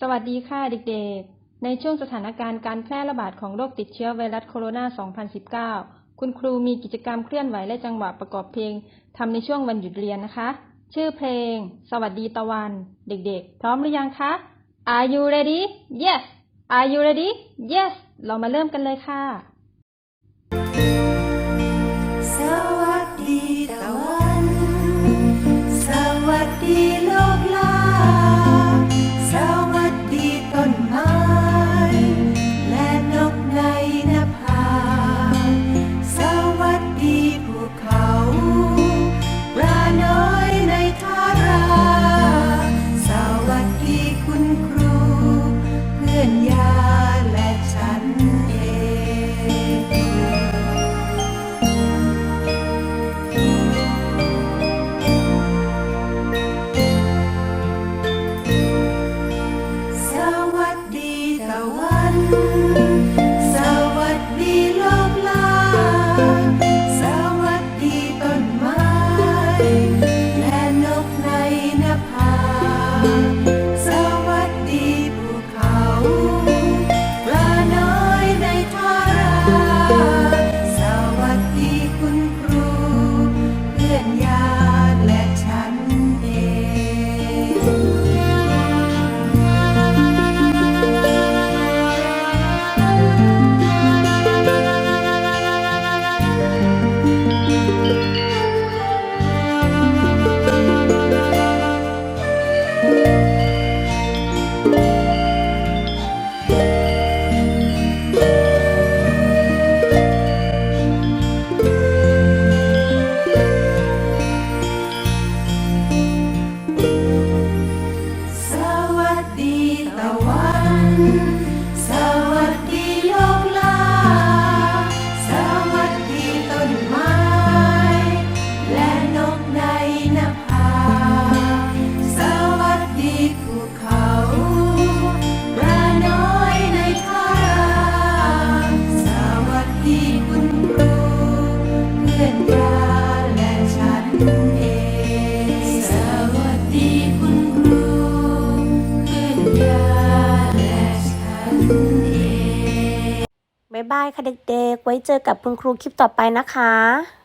สวัสดีค่ะเด็กๆ ในช่วงสถานการณ์การแพร่ระบาดของโรคติดเชื้อไวรัสโคโรนา 2019 คุณครูมีกิจกรรมเคลื่อนไหวและจังหวะประกอบเพลงทำในช่วงวันหยุดเรียนนะคะ ชื่อเพลง สวัสดีตะวัน เด็กๆ พร้อมหรือยังคะ Are you ready Yes Are you ready Yes เรามาเริ่มกันเลยค่ะายบายค่ะเด็กๆ ไว้เจอกับคุณครูคลิปต่อไปนะคะ